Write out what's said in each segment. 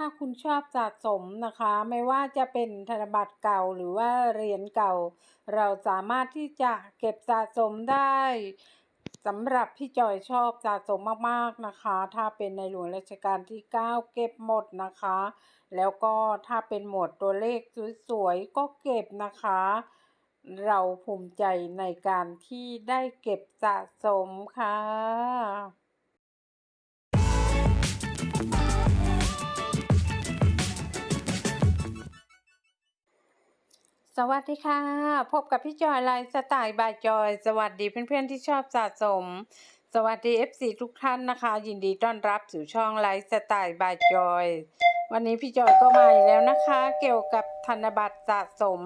ถ้าคุณชอบสะสมนะคะ ไม่ว่าจะเป็นธนบัตรเก่าหรือว่าเหรียญเก่า เราสามารถที่จะเก็บสะสมได้สำหรับพี่จอยชอบสะสมมากๆนะคะ ถ้าเป็นในหลวงรัชกาลที่ 9 เก็บหมดนะคะ แล้วก็ถ้าเป็นหมวดตัวเลขสวยๆ ก็เก็บนะคะ เราภูมิใจในการที่ได้เก็บสะสมค่ะ สวัสดีค่ะ พบกับพี่จอยไลฟ์สไตล์บายจอย สวัสดีเพื่อนๆที่ชอบสะสม สวัสดี FC ทุกท่านนะคะ ยินดีต้อนรับสู่ช่องไลฟ์สไตล์บายจอย วันนี้พี่จอยก็มาอีกแล้วนะคะ เกี่ยวกับธนบัตรสะสม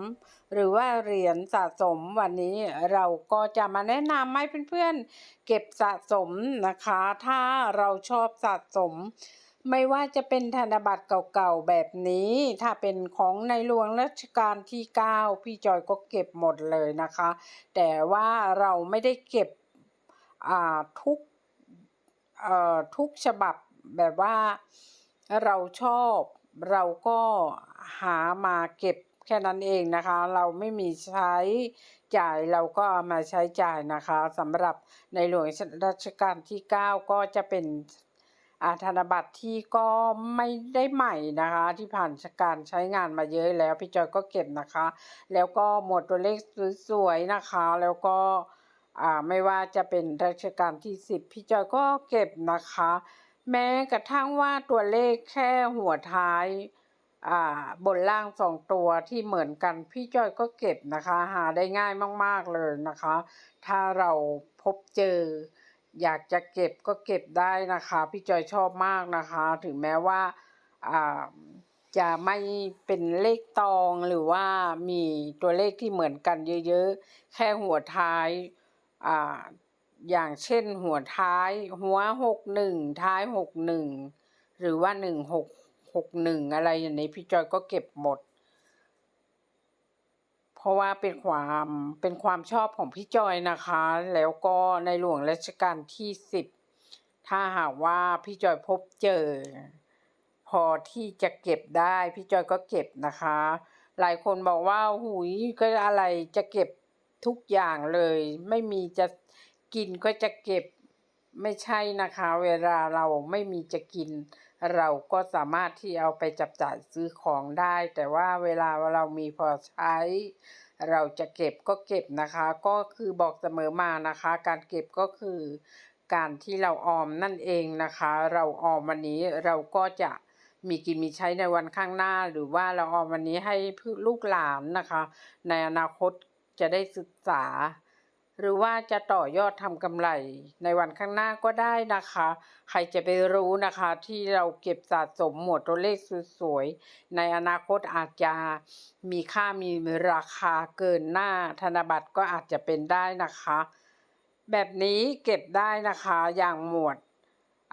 หรือว่าเหรียญสะสม วันนี้เราก็จะมาแนะนำให้เพื่อนๆเก็บสะสมนะคะ ถ้าเราชอบสะสม ไม่ว่าจะเป็นธนบัตรเก่าๆแบบนี้ ถ้าเป็นของในหลวงรัชกาลที่ 9 พี่จอยก็เก็บหมดเลยนะคะ แต่ว่าเราไม่ได้เก็บทุกทุกฉบับแบบว่าเราชอบเราก็หามาเก็บแค่นั้นเองนะคะ เราไม่มีใช้จ่ายเราก็ามาใช้จ่ายนะคะสำหรับในหลวงรัชกาลที่ 9 ก็จะเป็น ธนบัตรที่ก็ไม่ได้ใหม่นะคะ ที่ผ่านการใช้งานมาเยอะแล้วพี่จอยก็เก็บนะคะ แล้วก็หมวดตัวเลขสวยๆนะคะ แล้วก็อ่าไม่ว่าจะเป็นรัชกาลที่10พี่จอยก็เก็บนะคะ แม้กระทั่งว่าตัวเลขแค่หัวท้ายอ่าบนล่างสองตัวที่เหมือนกันพี่จอยก็เก็บนะคะ หาได้ง่ายมาก ๆเลยนะคะ ถ้าเราพบเจอ อยากจะเก็บก็เก็บได้นะคะ พี่จอยชอบมากนะคะ ถึงแม้ว่าจะไม่เป็นเลขตองหรือว่ามีตัวเลขที่เหมือนกันเยอะๆ แค่หัวท้ายออย่างเช่นหัวท้ายหัวหกหนึ่งท้ายหกหนึ่งหรือว่าหนึ่งหกหกหนึ่งอะไรอย่างนี้พี่จอยก็เก็บหมด เพราะว่าเป็นความเป็นความชอบของพี่จอยนะคะ แล้วก็ในหลวงรัชกาลที่สิบถ้าหากว่าพี่จอยพบเจอ พอที่จะเก็บได้พี่จอยก็เก็บนะคะ หลายคนบอกว่าหุยก็อะไรจะเก็บทุกอย่างเลย ไม่มีจะกินก็จะเก็บ ไม่ใช่นะคะ เวลาเราไม่มีจะกิน เราก็สามารถที่เอาไปจับจ่ายซื้อของได้ แต่ว่าเวลาเรามีพอใช้ เราจะเก็บก็เก็บนะคะ ก็คือบอกเสมอมานะคะ การเก็บก็คือ การที่เราออมนั่นเองนะคะ เราออมวันนี้เราก็จะมีกินมีใช้ในวันข้างหน้า หรือว่าเราออมวันนี้ให้ลูกหลานนะคะ ในอนาคตจะได้ศึกษา หรือว่าจะต่อยอดทำกำไรในวันข้างหน้าก็ได้นะคะ ใครจะไปรู้นะคะที่เราเก็บสะสมหมวดตัวเลขสวยๆในอนาคตอาจจะมีค่ามีราคาเกินหน้าธนบัตรก็อาจจะเป็นได้นะคะ แบบนี้เก็บได้นะคะอย่างหมวด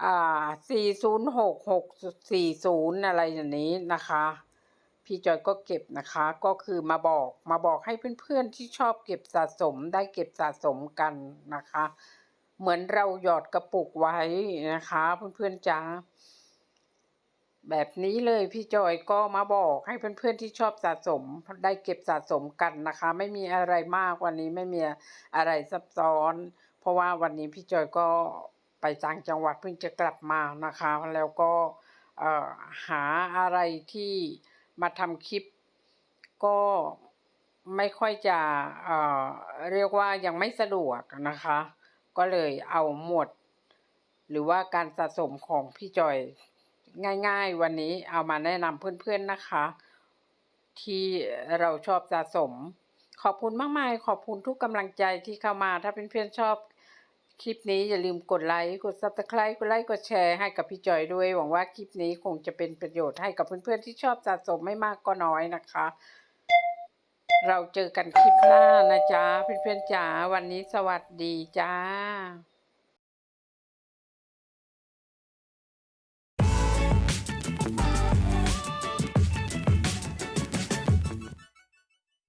อ่า406 640 อะไรอย่างนี้นะคะ พี่จอยก็เก็บนะคะ ก็คือมาบอกมาบอกให้เพื่อนๆที่ชอบเก็บสะสมได้เก็บสะสมกันนะคะ เหมือนเราหยอดกระปุกไว้นะคะ เพื่อนๆจ้าแบบนี้เลยพี่จอยก็มาบอกให้เพื่อนๆที่ชอบสะสมได้เก็บสะสมกันนะคะ ไม่มีอะไรมากวันนี้ไม่มีอะไรซับซ้อน เพราะว่าวันนี้พี่จอยก็ไปต่างจังหวัดเพิ่งจะกลับมานะคะ แล้วก็หาอะไรที่ มาทำคลิป ก็ไม่ค่อยจะเอ่อเรียกว่ายังไม่สะดวกนะคะ ก็เลยเอาหมวดหรือว่าการสะสมของพี่จอยง่าย ๆ วันนี้เอามาแนะนำเพื่อนๆนะคะ ที่เราชอบสะสม ขอบคุณมากมายขอบคุณทุกกำลังใจที่เข้ามา ถ้าเพื่อนๆชอบ คลิปนี้อย่าลืมกดไลค์ กด subscribe กดไลค์ กดแชร์ให้กับพี่จอยด้วย หวังว่าคลิปนี้คงจะเป็นประโยชน์ให้กับเพื่อนๆที่ชอบสะสมไม่มากก็น้อยนะคะ เราเจอกันคลิปหน้านะจ๊ะ เพื่อนๆจ๋า วันนี้สวัสดีจ้า